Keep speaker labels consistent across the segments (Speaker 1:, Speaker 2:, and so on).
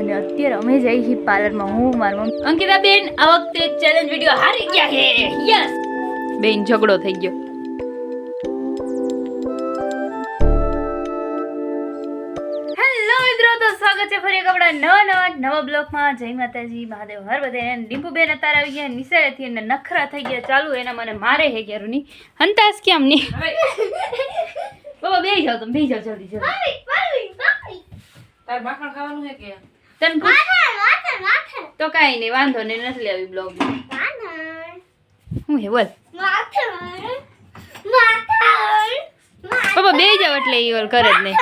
Speaker 1: અને અત્યારે અમે જઈ છીએ પાર્લરમાં. હું મારું અંકિતા બેન આ વખતે ચેલેન્જ વીડિયો હારી ગયા છે. યસ બેન ઝઘડો થઈ ગયો. હેલો મિત્રો તો સ્વાગત છે ફરી આપણા નવા નવા નવા બ્લોગમાં. જય માતાજી મહાદેવ હર બધાને ડીમ્પુબેન અત્યારે આવી ગયા નિશાળેથી અને નખરા થઈ ગયા ચાલુ. એના મને મારે હે ગયા રૂની. હંતાસ કેમ ની બાબા બે જાઓ તમે બેહી જાઓ જલ્દી જલ્દી.
Speaker 2: તાર માખણ ખાવાનું હે કે?
Speaker 1: તને તો કાંઈ નહીં વાંધો નહીં નથી લેવી બ્લોગ હું હે બોલ. બાબા બે જાવ એટલે એ ઓલ કરે જ નહીં.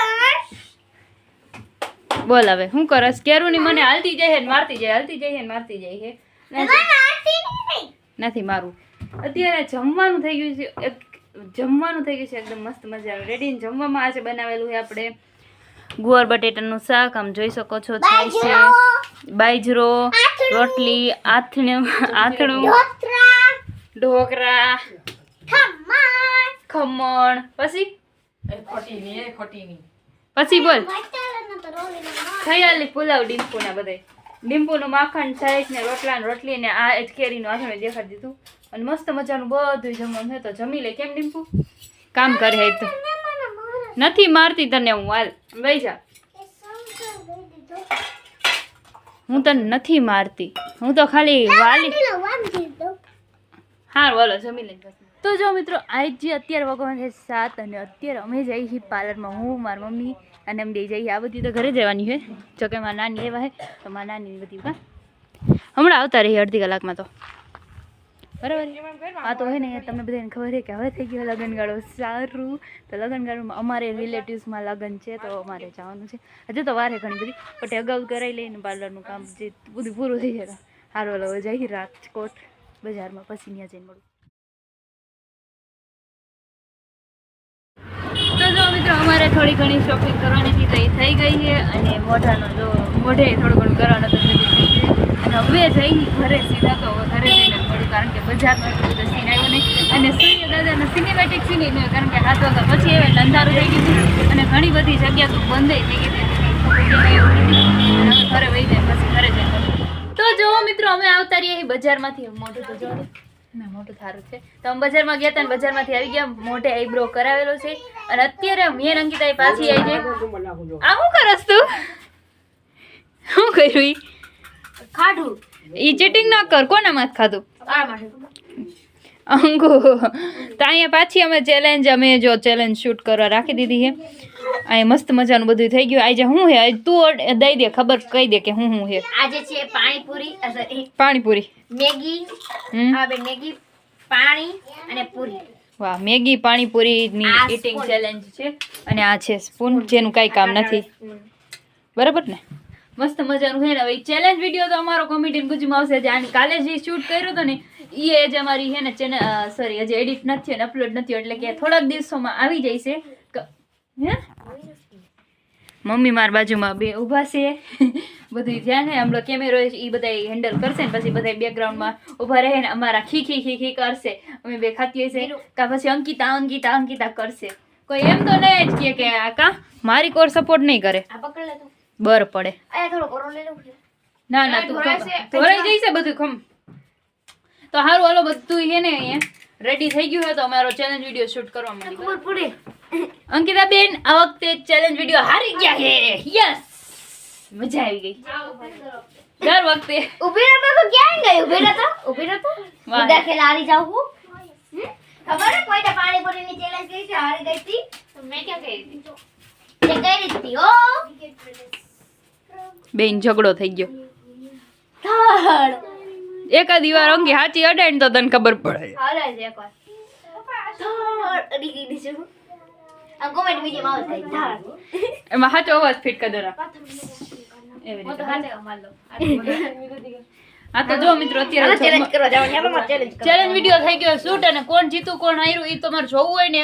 Speaker 1: બોલ હવે હું કરસ? કેરું ની મને હાલતી જાય ને મારતી જાય હાલતી જાય ને મારતી જાય હે. નથી- નથી મારું. અત્યારે જમવાનું થઈ ગયું છે એક જમવાનું થઈ ગયું છે એકદમ મસ્ત મજાનું. રેડી જમવામાં આજે બનાવેલું છે આપણે. ગુવાર બટેટાનું શાક આમ જોઈ શકો છો થાય છે. બાજરો. રોટલી આથણું આથણું. ઢોકળા ખમણ. પછી? પછી બોલ. ખયાલી પુલાવ ડીમ્પુના બધાય. ડીમ્પુનું માખણ છાશ ને રોટલા ને રોટલી ને આ જ કેરીનું આથણે દેખાડી દીધું. અને મસ્ત મજાનું બધું જમવાનું છે. તો જમી લે કેમ ડીમ્પુ કામ કરે હે તો. નથી મારતી તને હું, હાલ. વહી જા. હું તને નથી મારતી. હું તો ખાલી વાલી હા બોલો જમી લઈ તો જો મિત્રો, આજ જે અત્યારે ભગવાન છે સાત અને અત્યારે અમે જઈ છીએ પાર્લરમાં. હું, મારી મમ્મી અને અમે બે જઈએ. આ બધી તો ઘરે જવાની છે. જો કે મારા નાની એવા છે, તો મારા નાની બધી હમણાં આવતા રહીએ અડધી કલાકમાં તો. બરાબર? આ તો હોય ને તમને બધાને ખબર છે કે હવે થઈ ગયો લગ્નગાળો. સારું. તો લગ્નગાળોમાં અમારે રિલેટિવ્સમાં લગ્ન છે તો અમારે જવાનું છે. હજુ તો વારે ઘણી બધી. બટ અગાઉ કરાવી લઈને પાર્લરનું કામ જે બધું પૂરું થઈ જાય સારું હવે જઈ રાજકોટ. બજારમાં પછી ત્યાં જઈને મળું. તો જો મિત્રો અમારે થોડી ઘણી શોપિંગ કરવાની હતી તો એ થઈ ગઈ છે. અને મોઢાનો જો મોઢે થોડું ઘણું કરવાનું તો થઈ ગયું અને હવે જઈ ઘરે સીધા તો ઘરે જઈને કારણ કે બજારમાં એટલું બધું સીન આવ્યું નહીં. અને સૂર્ય દાદાનો સિનેમેટિક સીન નહીં કારણ કે હાથ વાગ્યા પછી હવે અંધારું થઈ ગયું અને ઘણી બધી જગ્યા તો બંધ થઈ ગઈ ઘરે વહી જાય, પછી ઘરે જાય. તો જુઓ મિત્રો, અમે આવતા રહીએ બજારમાંથી. મોઢું તો જો ના મોટું થારું છે. તો અમે બજારમાં ગયા હતા બજારમાંથી આવી ગયા. મોટે આઈબ્રો કરાવેલો છે. અને અત્યારે મેં અંકિતા પાછી આવી જાય આ શું કરસ તું? શું કર્યું
Speaker 2: ખાધું.
Speaker 1: ઈ ચીટિંગ ના કર કોના માથ ખાધું? અંગુ. તો અહીંયા પાછી અમે ચેલેન્જ અમે જો ચેલેન્જ શૂટ કરવા રાખી દીધી છે. અહીંયા મસ્ત મજાનું બધું થઈ ગયું. આજે શું હે? તું દઈ દે ખબર કહી દે કે હું શું હે.
Speaker 2: આજે છે પાણીપુરી
Speaker 1: પાણીપુરી.
Speaker 2: મેગી મેગી પાણી અને પૂરી.
Speaker 1: વાહ મેગી પાણીપુરીની
Speaker 2: આ
Speaker 1: ચેલેન્જ છે. અને આ છે સ્પૂન જેનું કાંઈ કામ નથી. બરાબર ને? મસ્ત મજાનું હે ને. હવે ચેલેન્જ વીડિયો તો અમારો કોમેડી ગુજમાં આવશે. જે આની કાલે જે શૂટ કર્યું હતું ને એ જ અમારી હે ને ચેનલ સોરી હજી એડિટ નથી અને અપલોડ નથી એટલે કે થોડાક દિવસોમાં આવી છે. હે? મમ્મી માર બાજુમાં બે ઊભા છે. બધું ધ્યાન હે. હમણાં કેમેરો એ બધા હેન્ડલ કરશે ને પછી બધા બેકગ્રાઉન્ડમાં ઊભા રહે ને અમારા ખી ખી ખી ખી કરશે. અમે બે ખાતી હશે કા પછી અંકિતા અંકિતા અંકિતા કરશે. કોઈ એમ તો નહીં જ કે આ કા મારી કોર સપોર્ટ નહીં કરે.
Speaker 2: આ પકડ લે
Speaker 1: બર પડે.
Speaker 2: અહીંયા થોડો કોરો લઈ લઉં
Speaker 1: ના ના તું ધોરાઈ જઈશે બધું ખમ. તો હારું હાલો બધું છે ને અહીંયા. રેડી થઈ ગયું હોય તો અમારો ચેલેન્જ વીડિયો શૂટ કરવા માંડી
Speaker 2: પૂરી
Speaker 1: અંકિતા બેન આ વખતે ચેલેન્જ વીડિયો હારી ગયા છે. યસ મજા આવી ગઈ. દર વખતે.
Speaker 2: ઊભી રહેતો તો ક્યાં ગઈ? ઊભી રહેતો ઊભી રહેતો
Speaker 1: વાહ.
Speaker 2: ઉધર ખેલ હારી જાઉં હું? હમ? ખબર હે કોઈ પાણીપુરી ની ચેલેન્જ કરી છે હારી ગઈ હતી? તો મેં ક્યાં કરી હતી? તે કરી હતી ઓ
Speaker 1: બેન ઝઘડો થઈ ગયો. એકાદ દિવાર અંગે હાચી અડાય તો તને ખબર પડે. એમાં સાચો અવાજ ફિટ કરી એવી
Speaker 2: તો
Speaker 1: જો મિત્રો અત્યારે
Speaker 2: ચેલેન્જ
Speaker 1: વીડિયો થઈ ગયો શૂટ અને કોણ જીતું કોણ હાર્યું એ તમારે જોવું હોય ને.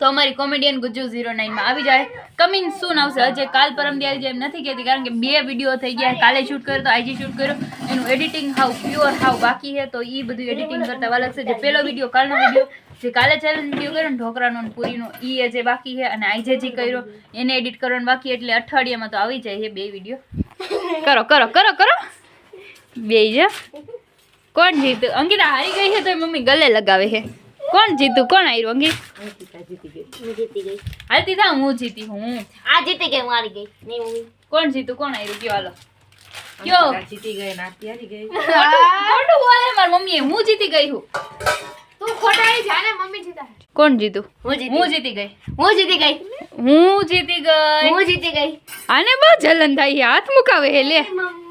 Speaker 1: તો અમારી કોમેડિયન ગુજ્જુ ઝીરો નાઇનમાં આવી જાય. કમિંગ સૂન આવશે. હજે કાલ પરમ દી આવી એમ નથી કહેતી, કારણ કે બે વીડિયો થઈ ગયા કાલે શૂટ કર્યો તો આજે શૂટ કર્યો. એનું એડિટિંગ હાવ પ્યોર હાવ બાકી છે. તો એ બધું એડિટિંગ કરતા વાર લાગશે જે પહેલો વીડિયો કાલનો વીડિયો જે કાલે ચેલેન્જ વીડિયો કર્યો ને ઢોકરાનો અને પૂરીનો એ જે બાકી છે અને આજે જે કર્યો, એને એડિટ કરવાનું બાકી એટલે અઠવાડિયામાં તો આવી જાય છે બે વીડિયો કરો કરો કરો કરો. બે જ કોણ જીત? અંકિતા હારી ગઈ છે તો મમ્મી ગલે લગાવે છે. કોણ જીતું? કોણ આવી
Speaker 2: હું ગઈ
Speaker 1: હાલતી થા હું જીતી હું.
Speaker 2: આ જીતી ગઈ મારી ગઈ. નહીં મમ્મી
Speaker 1: કોણ જીતું? કોણ આવી ગયો હાલો. કયો?
Speaker 3: જીતી ગઈ નાતી હારી ગઈ.
Speaker 1: ખોટું બોલે મારી મમ્મીએ. હું જીતી ગઈ હું.
Speaker 3: તું ખોટાઈ જાને મમ્મી જીતા.
Speaker 1: કોણ જીતું?
Speaker 2: હું જીતી
Speaker 1: હું જીતી ગઈ.
Speaker 2: હું જીતી ગઈ.
Speaker 1: હું જીતી ગઈ.
Speaker 2: હું જીતી ગઈ.
Speaker 1: આને બહુ જલન થાય હાથ મુકાવે હે લે.
Speaker 2: મમ્મા.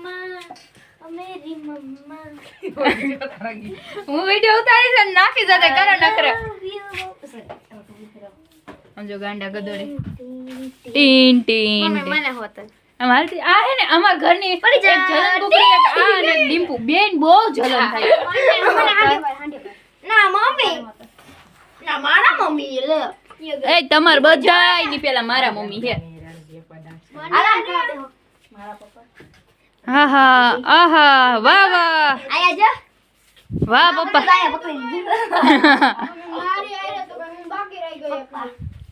Speaker 1: હું વિડિયો ઉતારી છે ને નાખી જતે કરો નખરા. સમજો ગાંડા ગદોડે ટીન ટીન ટીન.
Speaker 2: મને હોત
Speaker 1: આમ આ હે ને અમારા ઘરની
Speaker 2: પડી જાય.
Speaker 1: જલન કુકરી એક આ અને ડીમ્પુ બેન બહુ જલન થાય.
Speaker 2: ના મમ્મી. ના મારા મમ્મી લે.
Speaker 1: એ તમાર બધાયની પેલા મારા મમ્મી છે.
Speaker 2: મારા પપ્પા.
Speaker 1: હા હા આહા વાહ વાહ
Speaker 2: આયા જા
Speaker 1: વાહ પપ્પા
Speaker 2: આયા પકડી લીધું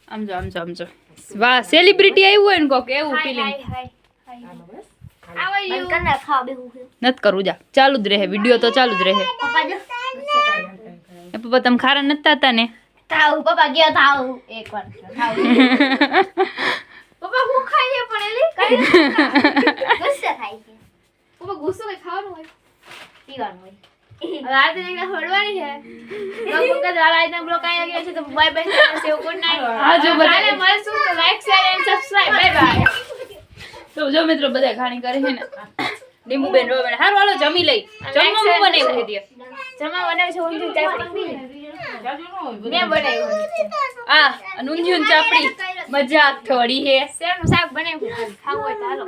Speaker 1: આમજો આમજો આમજો વાહ સેલિબ્રિટી આવ્યું હોય ને કોક એવું ફીલિંગ
Speaker 2: મને કને ખાવા બેહું છે
Speaker 1: નત કરવું જા ચાલુ જ રહે વિડિયો તો ચાલુ જ રહે
Speaker 2: પપ્પા જો
Speaker 1: એ પપ્પા તમે ખારા નતા હતા ને
Speaker 2: થાવ પપ્પા ગયા થાવ એક વાર થાવ
Speaker 3: પપ્પા હું ખાઈએ પણ એલી કઈ
Speaker 2: ગુસ્સે થાય છે
Speaker 3: પપ્પા ગુસ્સો કઈ ખાવાનું હોય
Speaker 2: પીવાનું હોય
Speaker 3: હવે આ તો જગ્યા હળવાની છે. તો પપ્પા દ્વારા આજના બ્લોગ આયા ગયા છે તો બાય બાય સેવ ગુડ નાઈટ
Speaker 1: હા, જો બધા-
Speaker 3: કાલે મળશું તો like share and subscribe bye bye
Speaker 1: તો જો મિત્રો બધા ખાણી કરે છે ને. લીંબુ બેન રો બેન હારું હાલો જમી લઈ. જમવા હું બનાવ્યું છે ત્યાં
Speaker 3: જમા બનાવે છે ઊંધિયું ચાપડી. મેં બનાવ્યું.
Speaker 1: આ અને ઊંધિયું ને ચાપડી. મજાક થોડી હે.
Speaker 3: શેરનું શાક બનાવ્યું. ખાવું હોય તો હાલો.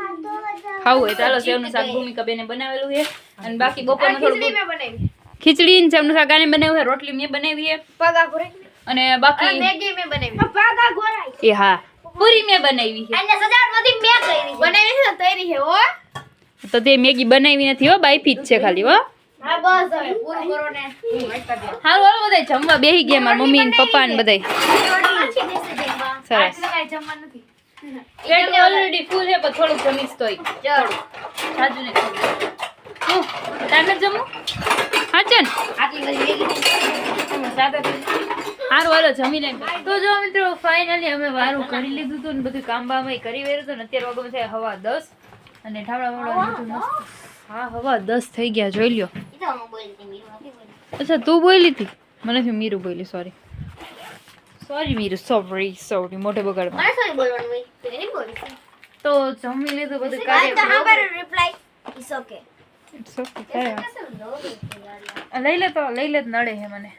Speaker 1: ખાવું હોય તો હાલો સેવનું શાક ભૂમિકા બેને બનાવેલું છે અને બાકી
Speaker 3: આ
Speaker 1: બપોરનું
Speaker 3: ખીચડી
Speaker 1: થોડું
Speaker 3: મેં બનાવી.
Speaker 1: ખીચડી ને જમનું શાક આને બનાવ્યું છે રોટલી મેં બનાવી છે.
Speaker 3: પગા
Speaker 1: અને બાકી
Speaker 3: મેગી મેં બનાવી. પગા ઘોરાઈ
Speaker 1: એ હા. પૂરી મેં બનાવી છે.
Speaker 2: અને સજાવટમાંથી મેં કરી
Speaker 3: બનાવી છે ને છે હો.
Speaker 1: તો તે મેગી બનાવી નથી હો બાઈફી જ છે ખાલી હો.
Speaker 3: હા બસ હવે પૂરું કરો ને.
Speaker 1: હારું હાલો બધા જમવા બેહી ગયા મારા મમ્મી ને પપ્પા ને બધા
Speaker 2: પાછી બેસી જઈ
Speaker 1: સરસ.
Speaker 3: જમવા નથી.
Speaker 1: પેટ ઓલરેડી ફૂલ છે પણ થોડુંક જમીશ તોય.
Speaker 2: ચડ
Speaker 1: સાજુ ને ટાઈમે જમું હા છે ને હારું હાલો જમી લે. તો જો મિત્રો ફાઇનલી અમે વારું કરી લીધું હતું ને બધું કામ બામ કરી વેર્યું હતું ને અત્યારે વાગો થયા હવા દસ અને ઠામડા વામડા હા હવા દસ થઈ ગયા જોઈ લ્યો. અચ્છા તું બોલી હતી મને નથી મીરું બોલી sorry sorry Miru sorry sorry મોટે બગાડ
Speaker 2: સોરી તો
Speaker 1: જમી લીધું બધું કાર્ય
Speaker 2: reply it's okay
Speaker 1: It's okay, કાંઈ. લઈ લે તો લઈ લે નડે છે મને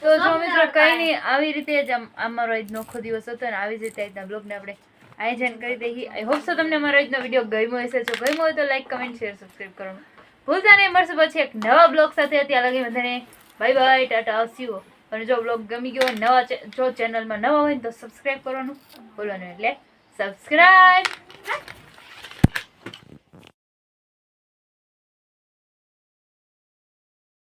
Speaker 1: તો જો મિત્રો કઈ નહીં આવી રીતે જ અમારો આજનો નોખો દિવસ હતો ને આવી જ રીતે આજના બ્લોગને આપણે આયોજન કરી દઈએ આઈ હોપ સો તમને અમારો આજનો વીડિયો ગમ્યો હશે જો ગમ્યો હોય તો લાઈક કમેન્ટ શેર સબસ્ક્રાઈબ કરવાનું ભૂલતા નહીં મળશે પછી એક નવા બ્લોગ સાથે. ત્યાં લગી બધાને બાય બાય ટાટા આવસ્યું અને જો બ્લોગ ગમી ગયો હોય નવા ચે- જો ચેનલમાં નવા હોય ને તો સબસ્ક્રાઈબ કરવાનું બોલવાનું એટલે સબસ્ક્રાઈબ